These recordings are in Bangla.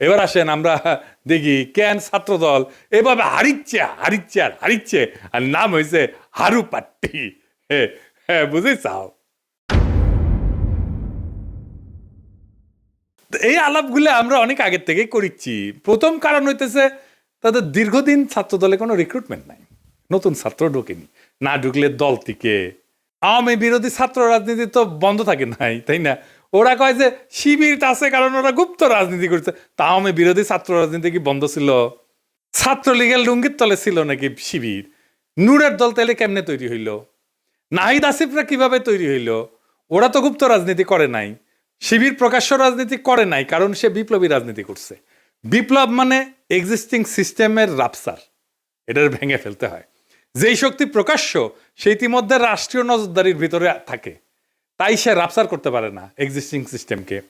এবার আসেন আমরা দেখি, কেন ছাত্রদল এভাবে হারিচ্ছে হারিচ্ছে আর হারিচ্ছে, আর নাম হয়েছে হারু পাট্টি হ্যাঁ বুঝে চাও এই আলাপগুলো আমরা অনেক আগের থেকেই করিচ্ছি। প্রথম কারণ হইতেছে তাদের দীর্ঘদিন ছাত্রদলে কোনো রিক্রুটমেন্ট নাই। নতুন ছাত্র ঢোকেনি। না ঢুকলে দল থেকে আওয়ামী বিরোধী ছাত্র রাজনীতি তো বন্ধ থাকে নাই, তাই না? ওরা কয় যে, শিবির আছে কারণ ওরা গুপ্ত রাজনীতি করছে। তা আমি বিরোধী ছাত্র রাজনীতি কি বন্ধ ছিল? ছাত্রলীগের লুঙ্গির তলে ছিল নাকি শিবির? নূরের দল তাহলে কেমনে তৈরি হইল? নাহিদ আসিফরা কীভাবে তৈরি হইল? ওরা তো গুপ্ত রাজনীতি করে নাই। শিবির প্রকাশ্য রাজনীতি করে নাই, কারণ সে বিপ্লবী রাজনীতি করছে। বিপ্লব মানে এক্সিস্টিং সিস্টেমের রাপসার এটার ভেঙে ফেলতে হয়। যেই শক্তি প্রকাশ্য সে ইতিমধ্যে রাষ্ট্রীয় নজরদারির ভিতরে থাকে। তাই সে রাপসার করতে পারে না এক্সিস্টিং সিস্টেমকে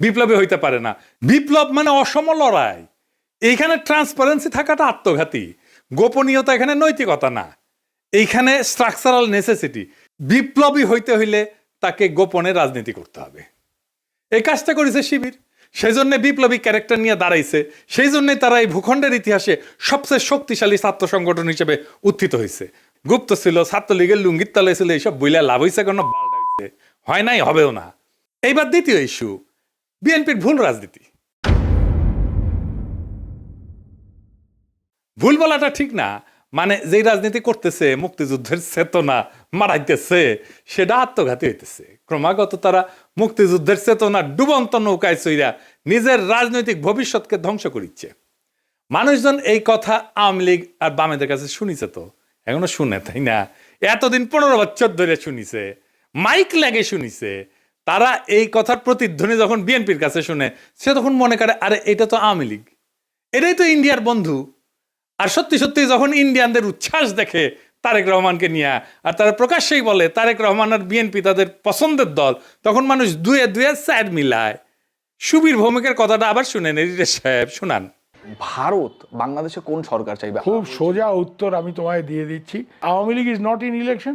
বিপ্লবী হইতে পারে না। বিপ্লব মানে অসম লড়াই। এইখানে ট্রান্সপারেন্সি থাকাটা আত্মঘাতী। গোপনীয়তা এখানে নৈতিকতা না। এইখানে স্ট্রাকচারাল নেসেসিটি বিপ্লবী হইতে হইলে তাকে গোপনে রাজনীতি করতে হবে। এই কাজটা করেছে শিবির। সেই জন্য বিপ্লবী ক্যারেক্টার নিয়ে দাঁড়াইছে। সেই জন্যই তারা এই ভূখণ্ডের ইতিহাসে সবচেয়ে শক্তিশালী ছাত্র সংগঠন হিসেবে উত্থিত হয়েছে গুপ্ত ছিল, ছাত্রলীগের লুঙ্গির তলে ছিল, এইসব বইলা লাভ হয়েছে কেন হয় নাই, হবেও না। এইবার দ্বিতীয় ইস্যু, বিএনপির ভুল রাজনীতি। ভুল বলাটা ঠিক না মানে যেই রাজনীতি করতেছে, মুক্তিযুদ্ধের চেতনা মারাইতেছে, সেটা আত্মঘাতী হইতেছে। ক্রমাগত তারা মুক্তিযুদ্ধের চেতনা ডুবন্ত নৌকায় চইরা নিজের রাজনৈতিক ভবিষ্যৎকে ধ্বংস করিচ্ছে। মানুষজন এই কথা আওয়ামী লীগ আর বামেদের কাছে শুনিছে তো? এখনও শুনে, তাই না? এতদিন পনেরো বছর ধরে শুনিছে। মাইক লাগে শুনিছে তারা এই কথার প্রতিধ্বনি যখন বিএনপির কাছে শুনে সে তখন মনে করে আরে এটা তো আওয়ামী লীগ। এটাই তো ইন্ডিয়ার বন্ধু। আর সত্যি সত্যি যখন ইন্ডিয়ানদের উচ্ছ্বাস দেখে তারেক রহমানকে নিয়ে আর তারা প্রকাশ্যেই বলে তারেক রহমান আর বিএনপি তাদের পছন্দের দল তখন মানুষ দুয়ে দুয়ে স্যার মিলায়। সুবীর ভৌমিকের কথাটা আবার শুনেন এডিটর সাহেব শোনান। ভারত বাংলাদেশে কোন সরকার চাইবে? খুব সোজা উত্তর আমি তোমায় দিয়ে দিচ্ছি। Awami League is not in election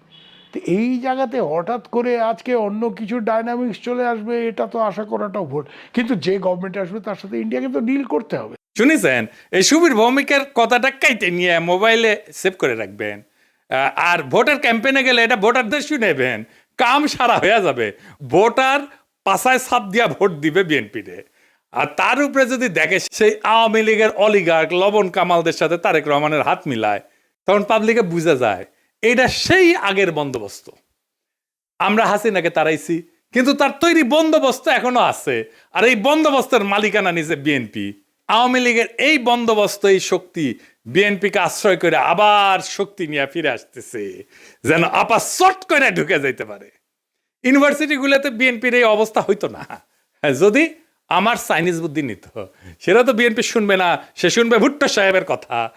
তো এই জায়গাতে হঠাৎ করে আজকে অন্য কিছু ডাইনামিক্স চলে আসবে, এটা তো আশা করাটাও ভুল। কিন্তু যে গভর্নমেন্ট আসবে, তার সাথে ইন্ডিয়াকে তো ডিল করতে হবে। শুনেছেন? এই সুবীর ভৌমিকের কথাটা কাইতে নিয়ে মোবাইলে সেভ করে রাখবেন। আর ভোটার ক্যাম্পেনে গেলে এটা ভোটারদের শুনেবেন কাম সারা হয়ে যাবে। ভোটার পাশায় সাপ দিয়া ভোট দিবে বিএনপিতে আর তার উপরে যদি দেখে সেই আওয়ামী লীগের অলিগার্ক লবণ কামালদের সাথে তারেক রহমানের হাত মিলায়, তখন পাবলিকে বুঝা যায় এটা সেই আগের বন্দোবস্ত। আমরা হাসিনাকে তাড়াইছি কিন্তু তার তৈরি বন্দোবস্ত এখনও আছে। আর এই বন্দোবস্তের মালিকানা নিছে বিএনপি আওয়ামী লীগের এই বন্দোবস্ত এই শক্তি বিএনপিকে আশ্রয় করে আবার শক্তি নিয়ে ফিরে আসতেছে যেন আপা চট করে ঢুকে যাইতে পারে। ইউনিভার্সিটিগুলোতে বিএনপির এই অবস্থা হইতো না। হ্যাঁ, যদি আমার চাইনিজ বুদ্ধি নিত সেটা তো বিএনপি শুনবে না সে শুনবে ভুট্টো সাহেবের কথা।